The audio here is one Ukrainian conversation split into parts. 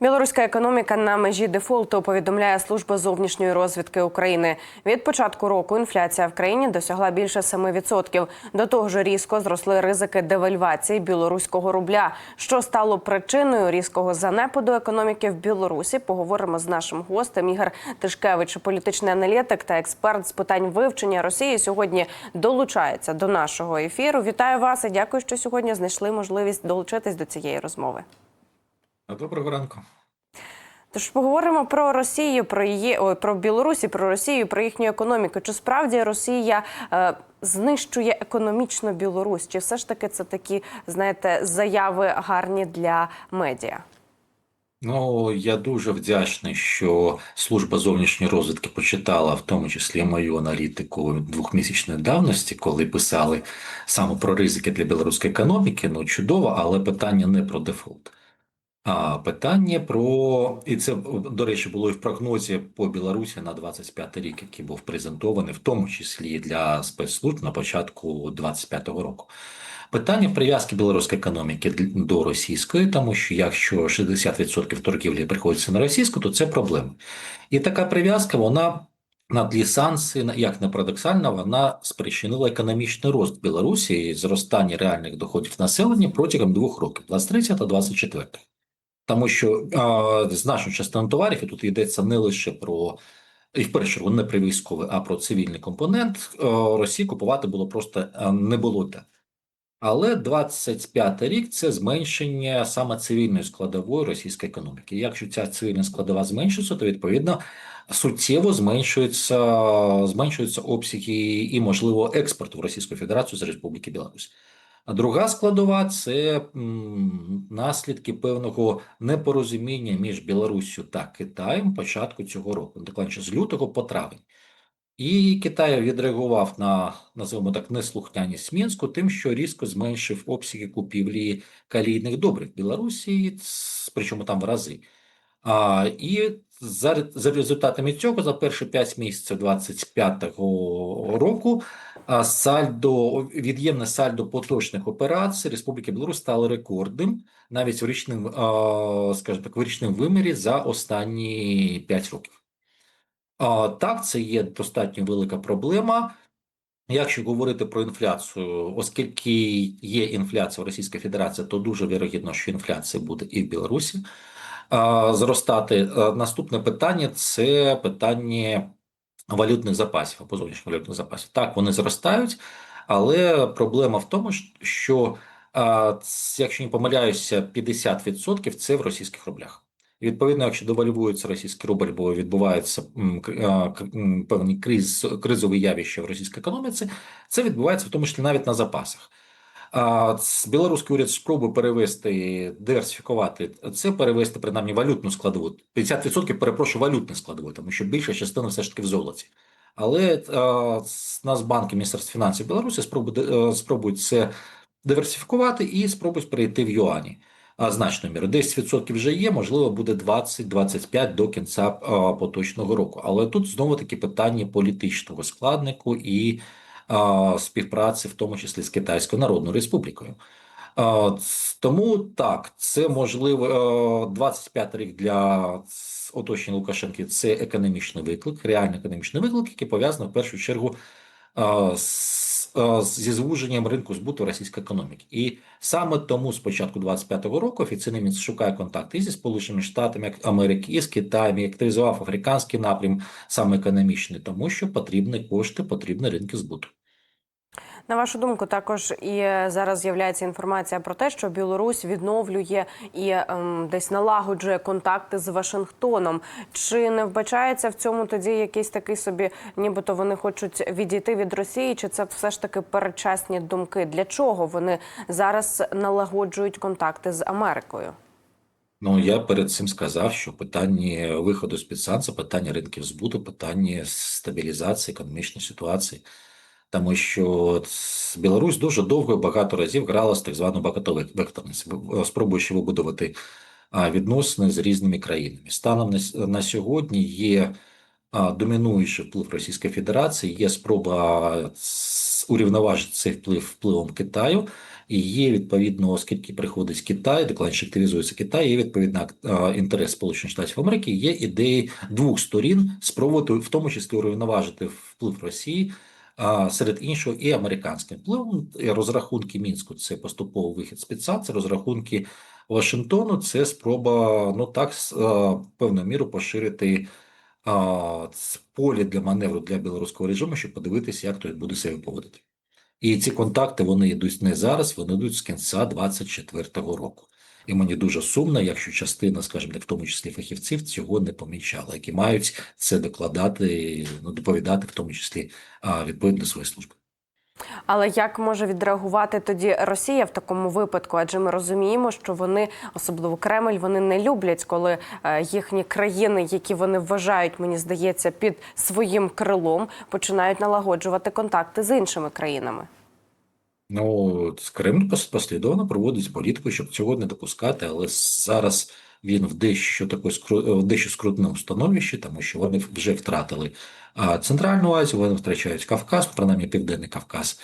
Білоруська економіка на межі дефолту повідомляє служба зовнішньої розвідки України. Від початку року інфляція в країні досягла більше 7%. До того ж, різко зросли ризики девальвації білоруського рубля. Що стало причиною різкого занепаду економіки в Білорусі? Поговоримо з нашим гостем Ігор Тишкевич, політичний аналітик та експерт з питань вивчення Росії. Сьогодні долучається до нашого ефіру. Вітаю вас і дякую, що сьогодні знайшли можливість долучитись до цієї розмови. Доброго ранку. Тож поговоримо про Росію, про її ой, про Білорусі, про Росію, про їхню економіку. Чи справді Росія е, знищує економічно Білорусь? Чи все ж таки це такі, знаєте, заяви гарні для медіа? Ну я дуже вдячний, що служба зовнішньої розвідки почитала, в тому числі мою аналітику двохмісячної давності, коли писали саме про ризики для білоруської економіки. Ну чудово, але питання не про дефолт. А питання про і це до речі було і в прогнозі по Білорусі на 25 рік, який був презентований, в тому числі для спецслужб на початку 25-го року. Питання прив'язки білоруської економіки до російської, тому що якщо 60% торгівлі приходиться на російську, то це проблема. І така прив'язка вона на тлі санкцій, як не парадоксально, вона спричинила економічний рост Білорусі і зростання реальних доходів населення протягом двох років 23 та 24. Тому що а, значну частину товарів і тут йдеться не лише про і в першу чергу не про військовий, а про цивільний компонент. А, Росії купувати було просто а, не було де. Але 25 рік це зменшення саме цивільної складової російської економіки. Якщо ця цивільна складова зменшується, то відповідно суттєво зменшуються, зменшуються обсяги і, можливо, експорт в Російську Федерацію з Республіки Білорусь. А друга складова це наслідки певного непорозуміння між Білоруссю та Китаєм початку цього року, докладніше з лютого по травень. І Китай відреагував на називаємо так неслухняність Мінську, тим, що різко зменшив обсяги купівлі калійних добрив Білорусі, причому там в рази. А, І за, за результатами цього, за перші 5 місяців 25-го року, сальдо від'ємне сальдо поточних операцій Республіки Білорусь стало рекордним навіть в річним, скажімо так, в річним вимірі за останні 5 років. Так, це є достатньо велика проблема. Якщо говорити про інфляцію, оскільки є інфляція в Російській Федерації, то дуже вірогідно, що інфляція буде і в Білорусі зростати. Наступне питання це питання валютних запасів або зовнішніх валютних запасів. Так, вони зростають, але проблема в тому, що якщо не помиляюся, 50% це в російських рублях. Відповідно, якщо девальвується російський рубль, бо відбуваються певні криз, кризові явища в російській економіці, це відбувається в тому числі навіть на запасах. А білоруський уряд спробує перевести, диверсифікувати це, перевести принаймні валютну складову. 50% перепрошую валютну складову, тому що більша частина все ж таки в золоті. Але а, Нацбанк і Міністерство фінансів Білорусі спробують, спробують це диверсифікувати і спробують перейти в юані значною мірою. 10% вже є, можливо, буде 20-25 до кінця поточного року. Але тут знову таки питання політичного складнику і співпраці, в тому числі з Китайською Народною Республікою. Тому так, це можливо 25 рік для оточення Лукашенки. Це економічний виклик, реальний економічний виклик, який пов'язаний в першу чергу з зі звуженням ринку збуту російської економіки, і саме тому з початку 25-го року офіційний Мінськ шукає контакти зі Сполученими Штатами Америки і з Китаєм, і активізував африканський напрям, саме економічний, тому що потрібні кошти, потрібні ринки збуту. На вашу думку, також і зараз з'являється інформація про те, що Білорусь відновлює і ем, десь налагоджує контакти з Вашингтоном. Чи не вбачається в цьому тоді якийсь такий собі, нібито вони хочуть відійти від Росії? Чи це все ж таки передчасні думки? Для чого вони зараз налагоджують контакти з Америкою? Ну я перед цим сказав, що питання виходу з під санкцій, питання ринків збуту, питання стабілізації економічної ситуації тому що Білорусь дуже довго і багато разів грала з так звану багатовекторність, спробуючи вибудувати відносини з різними країнами. Станом на сьогодні є домінуючий вплив Російської Федерації, є спроба урівноважити цей вплив впливом Китаю. І є відповідно, оскільки приходить Китай, докладніше активізується Китай, є відповідно інтерес Сполучених Штатів Америки, є ідеї двох сторін спробувати в тому числі урівноважити вплив Росії. Серед іншого, і американським впливом розрахунки мінську це поступовий вихід з під санкцій, розрахунки Вашингтону це спроба ну так с- а, певною мірою поширити а, ц- для маневру для білоруського режиму, щоб подивитися, як той буде себе поводити. І ці контакти вони йдуть не зараз, вони йдуть з кінця 24-го року. І мені дуже сумно, якщо частина, скажімо так, в тому числі фахівців, цього не помічала, які мають це докладати, ну доповідати, в тому числі відповідно до своєї служби. Але як може відреагувати тоді Росія в такому випадку? Адже ми розуміємо, що вони, особливо Кремль, вони не люблять, коли е, їхні країни, які вони вважають, мені здається, під своїм крилом, починають налагоджувати контакти з іншими країнами. Ну, з Кремль пос- послідовно проводить політику, щоб цього не допускати, але зараз він в дещо такої скру- в дещо скрутному становищі, тому що вони вже втратили Центральну Азію, вони втрачають Кавказ, принаймні Південний Кавказ.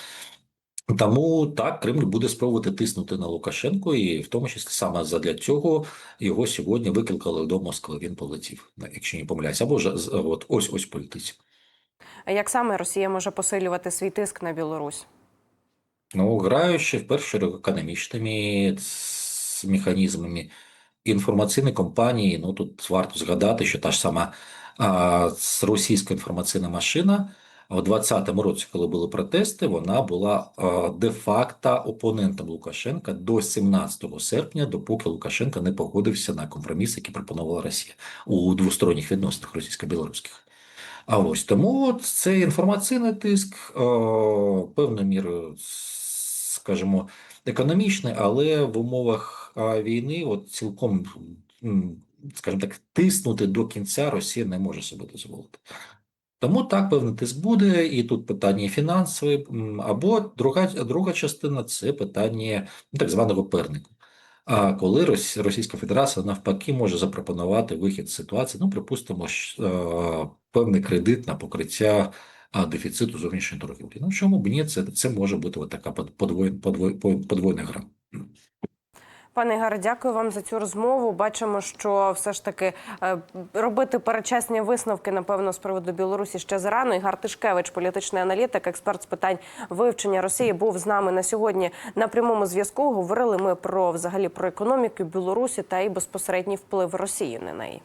Тому так Кремль буде спробувати тиснути на Лукашенко, і в тому числі саме задля цього його сьогодні викликали до Москви. Він полетів, якщо не помиляюсь, або ж от ось ось полетить. А Як саме Росія може посилювати свій тиск на Білорусь? Ну, граючи в першу чергу економічними механізмами інформаційні компанії, ну тут варто згадати, що та ж сама а, російська інформаційна машина в 2020 році, коли були протести, вона була а, де-факто опонентом Лукашенка до 17 серпня, допоки Лукашенко не погодився на компроміс, який пропонувала Росія у двосторонніх відносинах російсько-білоруських. А ось тому от це інформаційний тиск, е, певною мірою, скажімо, економічний, але в умовах е, війни от цілком, скажімо так, тиснути до кінця Росія не може собі дозволити. Тому так, певний тиск буде, і тут питання фінансове, м, або друга, друга частина це питання ну, так званого пернику. А коли Рос- Російська Федерація навпаки може запропонувати вихід з ситуації, ну припустимо, ж, е, певний кредит на покриття дефіциту зовнішньої торгівлі. Ну чому б ні? Це, це може бути така подвойна, подвой, подвойна гра. Пане Ігоре, дякую вам за цю розмову. Бачимо, що все ж таки е, робити перечесні висновки, напевно, з приводу Білорусі ще зарано. Ігор Тишкевич, політичний аналітик, експерт з питань вивчення Росії, був з нами на сьогодні на прямому зв'язку. Говорили ми про взагалі про економіку Білорусі та і безпосередній вплив Росії на неї.